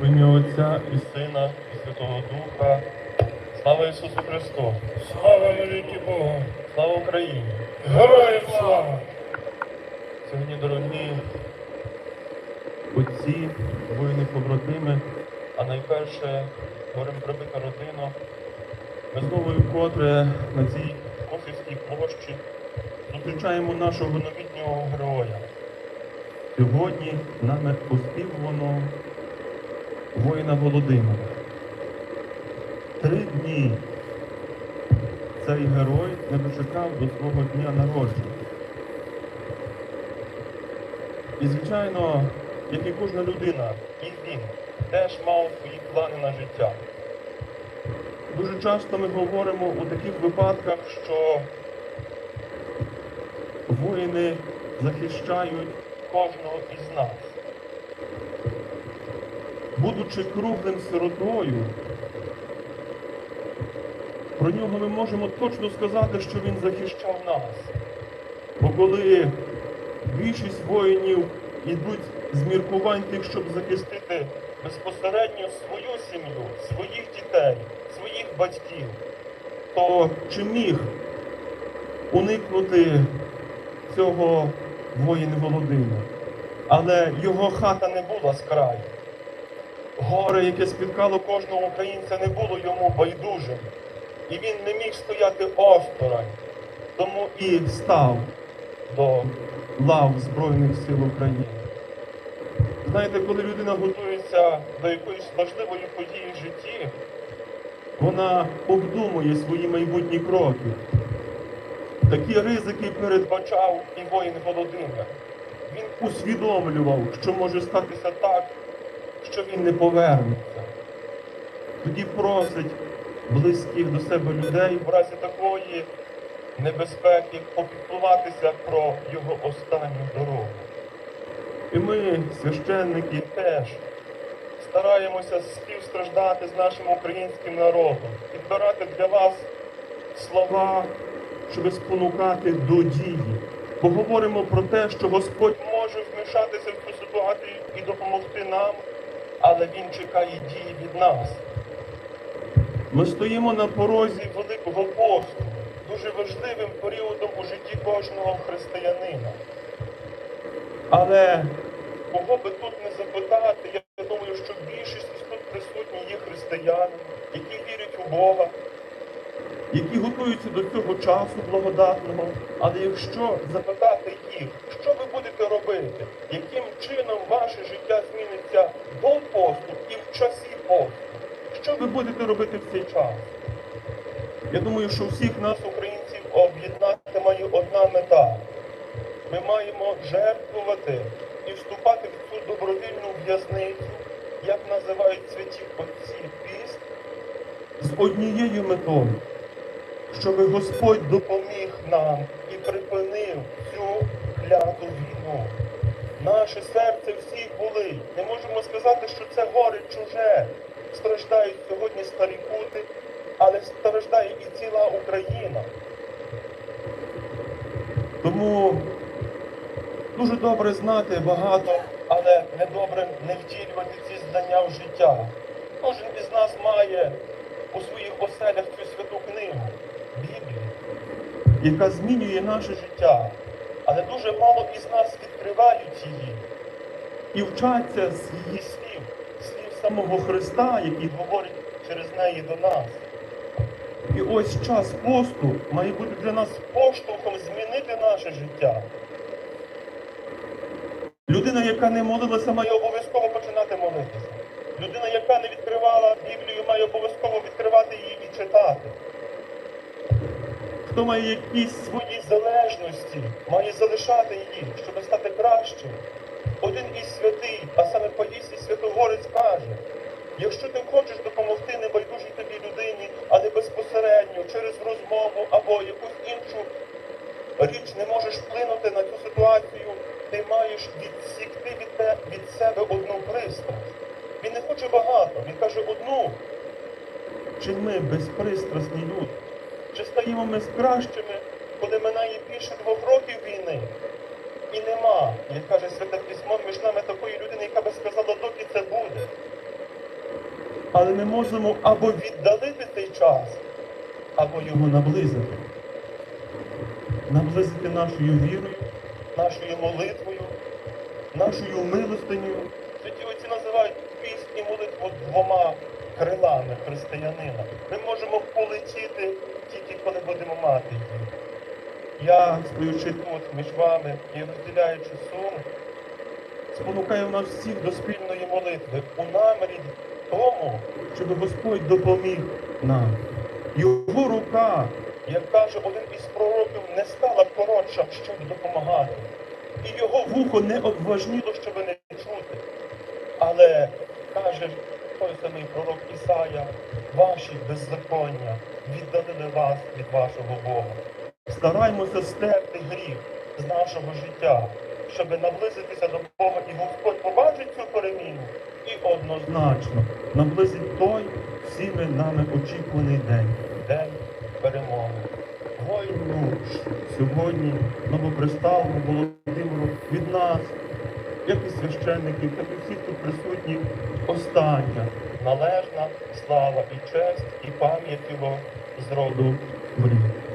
В ім'я Отця і Сина, і Святого Духа. Слава Ісусу Христу! Слава навіки Богу! Слава Україні! Героям слава! Сьогодні, дорогі отці, воїни побратими, а найперше горем прибита родина. Ми знову вкотре на цій Косівській площі зустрічаємо нашого новітнього героя. Сьогодні нами оспівувано воїна Володимира. Три дні цей герой не дочекав до свого дня народження. І, звичайно, як і кожна людина, і він теж мав свої плани на життя. Дуже часто ми говоримо у таких випадках, що воїни захищають кожного із нас. Будучи круглим сиротою, про нього ми можемо точно сказати, що він захищав нас. Бо коли більшість воїнів йдуть з міркувань тих, щоб захистити безпосередньо свою сім'ю, своїх дітей, своїх батьків, то чи міг уникнути цього воїн Володимир? Але його хата не була з краю. Горе, яке спіткало кожного українця, не було йому байдужим. І він не міг стояти осторонь, тому і став до лав Збройних сил України. Знаєте, коли людина готується до якоїсь важливої події в житті, вона обдумує свої майбутні кроки. Такі ризики передбачав і воїн Володимир. Він усвідомлював, що може статися так, що він не повернеться. Тоді просить близьких до себе людей в разі такої небезпеки попіклуватися про його останню дорогу. І ми, священники, теж стараємося співстраждати з нашим українським народом, підбирати для вас слова, щоб спонукати до дії. Бо говоримо про те, що Господь може вмішатися в цю ситуацію і допомогти нам, але Він чекає дії від нас. Ми стоїмо на порозі Великого посту, дуже важливим періодом у житті кожного християнина. Але кого би тут не запитати, я думаю, що більшість тут присутні є християни, які вірять у Бога, які готуються до цього часу благодатного. Але якщо запитати їх, що ви будете робити, яким чином ваше життя зміниться до посту і в часі посту, що ви будете робити в цей час? Я думаю, що всіх нас, українців, об'єднати має одна мета. Ми маємо жертвувати і вступати в цю добровільну в'язницю, як називають святі отці піст, з однією метою, щоб Господь допоміг нам і припинив цю кляту війну. Наше серце всіх болить. Не можемо сказати, що це горе чуже. Страждають сьогодні старі кути, але страждає і ціла Україна. Тому дуже добре знати багато, але недобре не втілювати ці знання в життя. Кожен із нас має у своїх оселях цю святу книгу, Біблію, яка змінює наше життя. Але дуже мало із нас відкривають її і вчаться з її слів, слів самого Христа, який говорить через неї до нас. І ось час посту має бути для нас поштовхом змінити наше життя. Людина, яка не молилася, має обов'язково починати молитися. Людина, яка не відкривала Біблію, має обов'язково відкривати її і читати. Хто має якісь свої залежності, має залишати її, щоб стати кращим. Один із святий, а саме Паїсій Святогорець каже, якщо ти хочеш допомогти небайдужій тобі людині, але безпосередньо через розмову або якусь іншу річ не можеш вплинути на цю ситуацію, ти маєш відсікти від, те, від себе одну пристрасть. Він не хоче багато, він каже одну. Чи ми безпристрасні люди? Чи стаємо ми з кращими, коли минає більше двох років війни? І нема, як каже Святе Письмо, між нами такої людини, яка би сказала, доки це буде. Але ми можемо або віддалити цей час, або його наблизити. Наблизити нашою вірою, нашою молитвою, нашою милостиню. Святі отці називають піст і молитву двома крилами християнина. Ми можемо полетіти тільки коли будемо мати її. Я, стоючи тут між вами і розділяючи сум, спонукаю нас всіх до спільної молитви у намірі тому, щоб Господь допоміг нам. Його рука, як каже один із пророків, не стала коротша, щоб допомагати. І його вухо не обважніло, щоб не чути. Але каже той самий пророк Ісая, ваші беззаконня віддалили вас від вашого Бога. Стараймося стерти гріх з нашого життя, щоб наблизитися до Бога, і Господь побачить цю переміну і однозначно наблизить той всіми нами очікуваний день, день перемоги. Воїну сьогодні новоприставленому Володимиру від нас, як і священників, так і всіх тут присутніх, остання належна слава і честь, і пам'ять його з роду в рід.